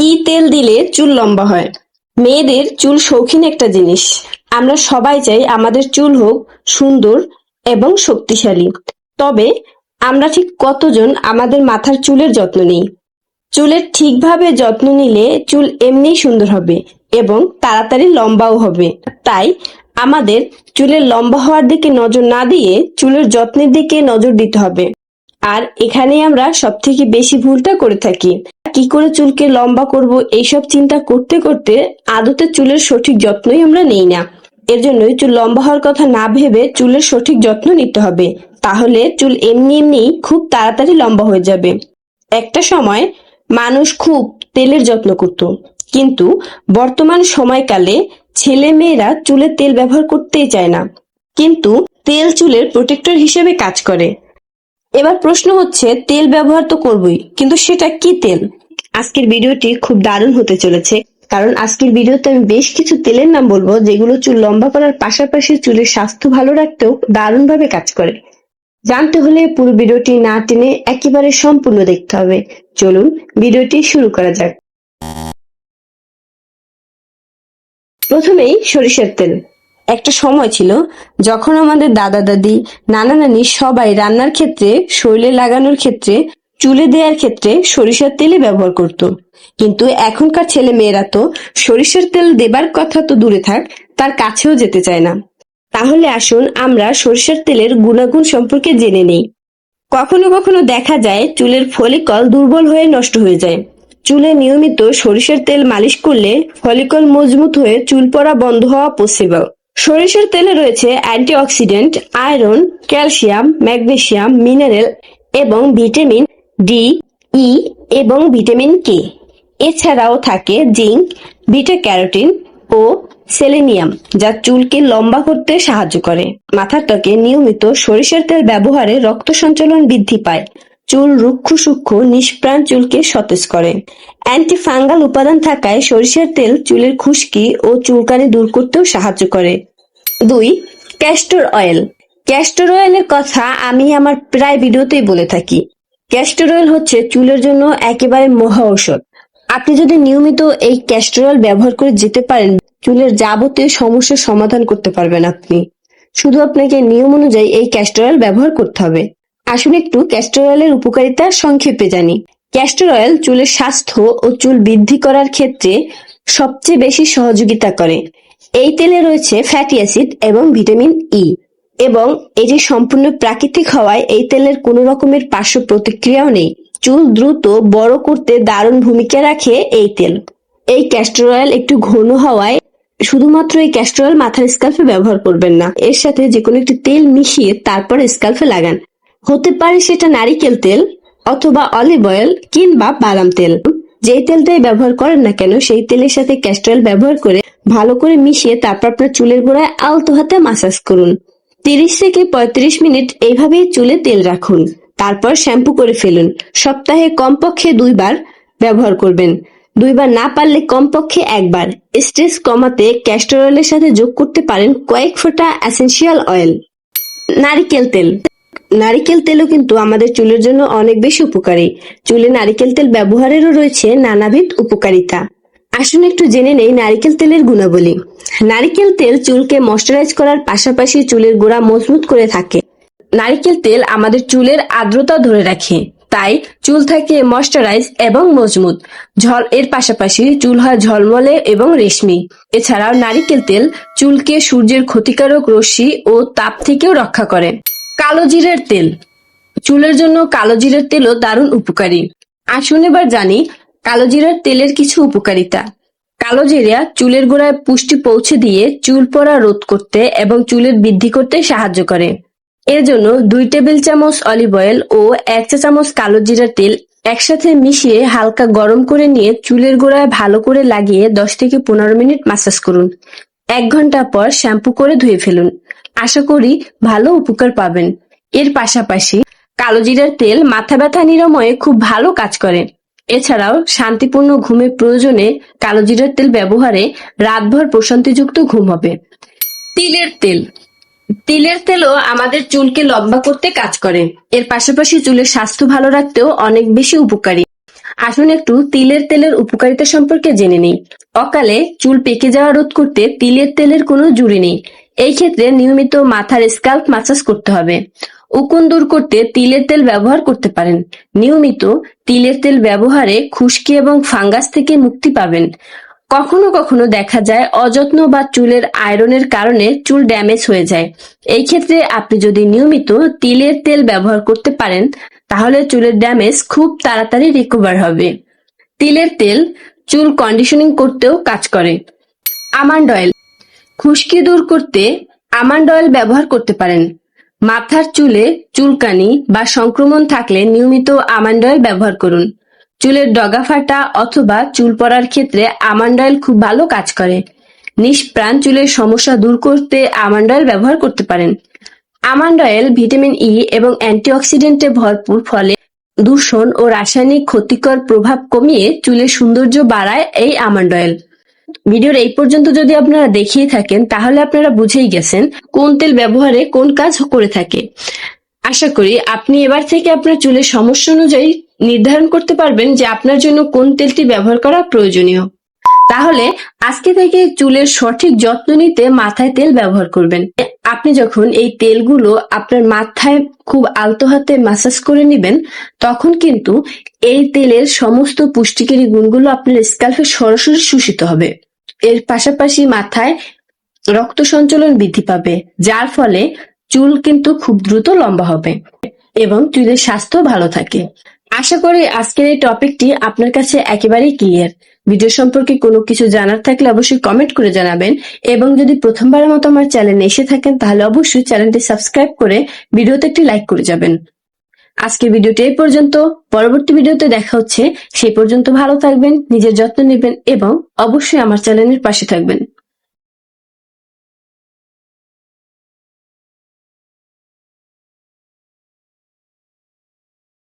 কি তেল দিলে চুল লম্বা হয়? মেয়েদের চুল শৌখিন একটা জিনিস। আমরা সবাই চাই আমাদের চুল হোক সুন্দর এবং শক্তিশালী। তবে আমরা ঠিক কতজন আমাদের মাথার চুলের যত্ন নিই? চুলের ঠিকভাবে যত্ন নিলে চুল এমনিই সুন্দর হবে এবং তাড়াতাড়ি লম্বাও হবে। তাই আমাদের চুলের লম্বা হওয়ার দিকে নজর না দিয়ে চুলের যত্নের দিকে নজর দিতে হবে। আর এখানে আমরা সব থেকে বেশি ভুলটা করে থাকি। কি করে চুলকে লম্বা করব, এইসব চিন্তা করতে করতে আদতে চুলের সঠিক যত্নই আমরা নেই না। এর জন্যই চুল লম্বা হওয়ার কথা না ভেবে চুলের সঠিক যত্ন নিতে হবে। তাহলে চুল এমনি এমনি খুব তাড়াতাড়ি লম্বা হয়ে যাবে। একটা সময় মানুষ খুব তেলের যত্ন করত। কিন্তু বর্তমান সময়কালে ছেলে মেয়েরা চুলে তেল ব্যবহার করতেই চায় না। কিন্তু তেল চুলের প্রোটেক্টর হিসেবে কাজ করে। এবার প্রশ্ন হচ্ছে, তেল ব্যবহার তো করবই, কিন্তু সেটা কি তেল? আজকের ভিডিওটি খুব দারুণ হতে চলেছে, কারণ আজকের ভিডিওতে আমি বেশ কিছু তেলের নাম বলব, যেগুলো চুল লম্বা করার পাশাপাশি চুলের স্বাস্থ্য ভালো রাখতেও দারুণভাবে কাজ করে। জানতে হলে পুরো ভিডিওটি না টেনে একেবারে সম্পূর্ণ দেখতে হবে। চলুন, ভিডিওটি শুরু করা যাক। প্রথমেই সরিষার তেল। একটা সময় ছিল যখন আমাদের দাদা, দাদি, নানা, নানি সবাই রান্নার ক্ষেত্রে, শরীরে লাগানোর ক্ষেত্রে, চুলে দেওয়ার ক্ষেত্রে সরিষার তেলে ব্যবহার করত। কিন্তু এখনকার ছেলে মেয়েরা তো সরিষার তেল দেবার কথা তো দূরে থাক, তার কাছেও যেতে চায় না। তাহলে আসুন আমরা সরিষার তেলের গুণাগুণ সম্পর্কে জেনে নেই। কখনো কখনো দেখা যায় চুলের ফলিকল দুর্বল হয়ে নষ্ট হয়ে যায়। চুলে নিয়মিত সরিষার তেল মালিশ করলে ফলিকল মজবুত হয়ে চুল পড়া বন্ধ হওয়া পসিবল সরিষার তেলে রয়েছে antioxidant, iron, calcium, magnesium, mineral এবং ভিটামিন ডি, ই এবং ভিটামিন কে। এছাড়াও থাকে জিঙ্ক বিটা ক্যারোটিন ও সেলেনিয়াম, যা চুলকে লম্বা করতে সাহায্য করে। মাথার ত্বকে নিয়মিত সরিষার তেল ব্যবহারে রক্ত সঞ্চালন বৃদ্ধি পায়। চুল রুক্ষ সূক্ষ্ম নিষ্প্রাণ চুলকে সতেজ করে। অ্যান্টি ফাঙ্গাল উপাদান থাকায় সরিষার তেল চুলের খুশকি ও চুলকানি দূর করতেও সাহায্য করে। দুই ক্যাস্টর অয়েল ক্যাস্টর অয়েলের কথা আমি আমার প্রায় ভিডিওতেই বলে থাকি। ক্যাস্টর অয়েল হচ্ছে চুলের জন্য একেবারে মহা ঔষধ। আপনি যদি নিয়মিত এই ক্যাস্টর অয়েল ব্যবহার করে যেতে পারেন, চুলের যাবতীয় সমস্যার সমাধান করতে পারবেন আপনি। শুধু আপনাকে নিয়ম অনুযায়ী এই ক্যাস্টর অয়েল ব্যবহার করতে হবে। আসুন একটু ক্যাস্টর অয়েলের উপকারিতা সংক্ষেপে জানি। ক্যাস্টর অয়েল চুলের স্বাস্থ্য ও চুল বৃদ্ধি করার ক্ষেত্রে সবচেয়ে বেশি সহযোগিতা করে। এই তেলে রয়েছে ফ্যাটি অ্যাসিড এবং ভিটামিন ই এবং এটি সম্পূর্ণ প্রাকৃতিক হওয়ায় এই তেলের কোনো রকমের পার্শ্ব প্রতিক্রিয়াও নেই। চুল দ্রুত বড় করতে দারুণ ভূমিকা রাখে এই তেল। এই ক্যাস্টর অয়েল একটু ঘন হওয়ায় শুধুমাত্র এই ক্যাস্টর অয়েল মাথার স্কাল্পে ব্যবহার করবেন না। এর সাথে যে কোনো একটি তেল মিশিয়ে তারপর স্কাল্পে লাগান। হতে পারে সেটা নারিকেল তেল অথবা অলিভ অয়েল কিংবা বাদাম তেল। যেই তেলটাই ব্যবহার করেন না কেন, সেই তেলের সাথে ক্যাস্টর অয়েল ব্যবহার করে ভালো করে মিশিয়ে তারপর আপনার চুলের গোড়ায় আলতো হাতে মাসাজ করুন। তিরিশ থেকে পঁয়ত্রিশ মিনিট এইভাবেই চুলে তেল রাখুন। তারপর শ্যাম্পু করে ফেলুন। সপ্তাহে কমপক্ষে দুইবার ব্যবহার করবেন। দুইবার না পারলে কমপক্ষে একবার। স্ট্রেস কমাতে ক্যাস্টর অয়েলের সাথে যোগ করতে পারেন কয়েক ফোঁটা অ্যাসেন্সিয়াল অয়েল নারিকেল তেল। নারিকেল তেলও কিন্তু আমাদের চুলের জন্য অনেক বেশি উপকারী। চুলে নারিকেল তেল ব্যবহারেরও রয়েছে নানাবিধ উপকারিতা। আসুন একটু জেনে নেই নারিকেল তেলের গুণাবলী। নারিকেল তেল চুলকে ময়শ্চারাইজ করার পাশাপাশি চুলের গোড়া মজবুত করে থাকে। নারিকেল তেল আমাদের চুলের আর্দ্রতা ধরে রাখে। তাই চুল থাকে ময়শ্চারাইজ এবং মজবুত। ঝল, এর পাশাপাশি চুল হয় ঝলমলে এবং রেশমি। এছাড়াও নারিকেল তেল চুলকে সূর্যের ক্ষতিকারক রশ্মি ও তাপ থেকেও রক্ষা করে। কালো জিরের তেল। চুলের জন্য কালো জিরের তেলও দারুণ উপকারী। আসুন এবার জানি কালো জিরার তেলের কিছু উপকারিতা। কালো জিরা চুলের গোড়ায় পুষ্টি পৌঁছে দিয়ে চুল পড়া রোধ করতে এবং চুলের বৃদ্ধি করতে সাহায্য করে। এর জন্য দুই টেবিল চামচ অলিভ অয়েল ও এক চা চামচ কালো জিরার তেল একসাথে মিশিয়ে হালকা গরম করে নিয়ে চুলের গোড়ায় ভালো করে লাগিয়ে দশ থেকে পনেরো মিনিট মাসাজ করুন। এক ঘণ্টা পর শ্যাম্পু করে ধুয়ে ফেলুন। আশা করি ভালো উপকার পাবেন। এর পাশাপাশি কালোজিরার তেল মাথা ব্যথা নিরাময়ে খুব ভালো কাজ করে। এছাড়াও শান্তিপূর্ণ ঘুমের প্রয়োজনে কালোজিরার তেল ব্যবহারে রাতভর প্রশান্তিযুক্ত ঘুম হবে। তিলের তেল। তিলের তেলও আমাদের চুলকে লম্বা করতে কাজ করে। এর পাশাপাশি চুলের স্বাস্থ্য ভালো রাখতেও অনেক বেশি উপকারী। আসুন একটু তিলের তেলের উপকারিতা সম্পর্কে জেনে নিই। অকালে চুল পেকে যাওয়া রোধ করতে তিলের তেলের কোনো জুড়ি নেই। এই ক্ষেত্রে নিয়মিত মাথার স্ক্যাল্প মাসাজ করতে হবে। উকুন দূর করতে তিলের তেল ব্যবহার করতে পারেন। নিয়মিত তিলের তেল ব্যবহারে খুশকি এবং ফাঙ্গাস থেকে মুক্তি পাবেন। কখনো কখনো দেখা যায় অযত্ন বা চুলের আয়রনের কারণে চুল ড্যামেজ হয়ে যায়। এই ক্ষেত্রে আপনি যদি নিয়মিত তিলের তেল ব্যবহার করতে পারেন, তাহলে চুলের ড্যামেজ খুব তাড়াতাড়ি রিকভার হবে। তিলের তেল চুল কন্ডিশনিং করতেও কাজ করে। আমান্ড অয়েল খুশকি দূর করতে আমান্ড অয়েল ব্যবহার করতে পারেন। মাথার চুলে চুলকানি বা সংক্রমণ থাকলে নিয়মিত আমান্ড অয়েল ব্যবহার করুন। চুলের ডগা ফাটা অথবা চুল পড়ার ক্ষেত্রে আমান্ড অয়েল খুব ভালো কাজ করে। নিষ্প্রাণ চুলের সমস্যা দূর করতে আমান্ড অয়েল ব্যবহার করতে পারেন। আমান্ড অয়েল ভিটামিন ই এবং অ্যান্টিঅক্সিডেন্টে ভরপুর ফলে দূষণ ও রাসায়নিক ক্ষতিকর প্রভাব কমিয়ে চুলের সৌন্দর্য বাড়ায় এই আমান্ড অয়েল ভিডিওর এই পর্যন্ত যদি আপনারা দেখিয়ে থাকেন, তাহলে আপনারা বুঝেই গেছেন কোন তেল ব্যবহারে কোন কাজ করে থাকে। আশা করি আপনি এবার থেকে আপনার চুলের সমস্যা অনুযায়ী নির্ধারণ করতে পারবেন যে আপনার জন্য কোন তেলটি ব্যবহার করা প্রয়োজনীয়। তাহলে আজকে থেকে চুলের সঠিক যত্ন নিতে মাথায় তেল ব্যবহার করবেন। আপনি যখন এই তেলগুলো আপনার মাথায় খুব আলতো হাতে মাসাজ করে নেবেন, তখন কিন্তু এই তেলের সমস্ত পুষ্টিকারী গুণগুলো আপনার স্ক্যাল্পে সরাসরি শোষিত হবে। এর পাশাপাশি মাথায় রক্ত সঞ্চালন বৃদ্ধি পাবে, যার ফলে চুল কিন্তু খুব দ্রুত লম্বা হবে এবং চুলের স্বাস্থ্য ভালো থাকে। আশা করি আজকের এই টপিকটি আপনার কাছে একেবারেই ক্লিয়ার। ভিডিও সম্পর্কে কোনো কিছু জানার থাকলে অবশ্যই কমেন্ট করে জানাবেন এবং যদি প্রথমবারের মতো আমার চ্যানেলে এসে থাকেন, তাহলে অবশ্যই চ্যানেলটি সাবস্ক্রাইব করে ভিডিওতে একটি লাইক করে যাবেন। আজকের ভিডিওটি এই পর্যন্ত। পরবর্তী ভিডিওতে দেখা হচ্ছে। সেই পর্যন্ত ভালো থাকবেন, নিজের যত্ন নেবেন এবং অবশ্যই আমার চ্যানেলের পাশে থাকবেন।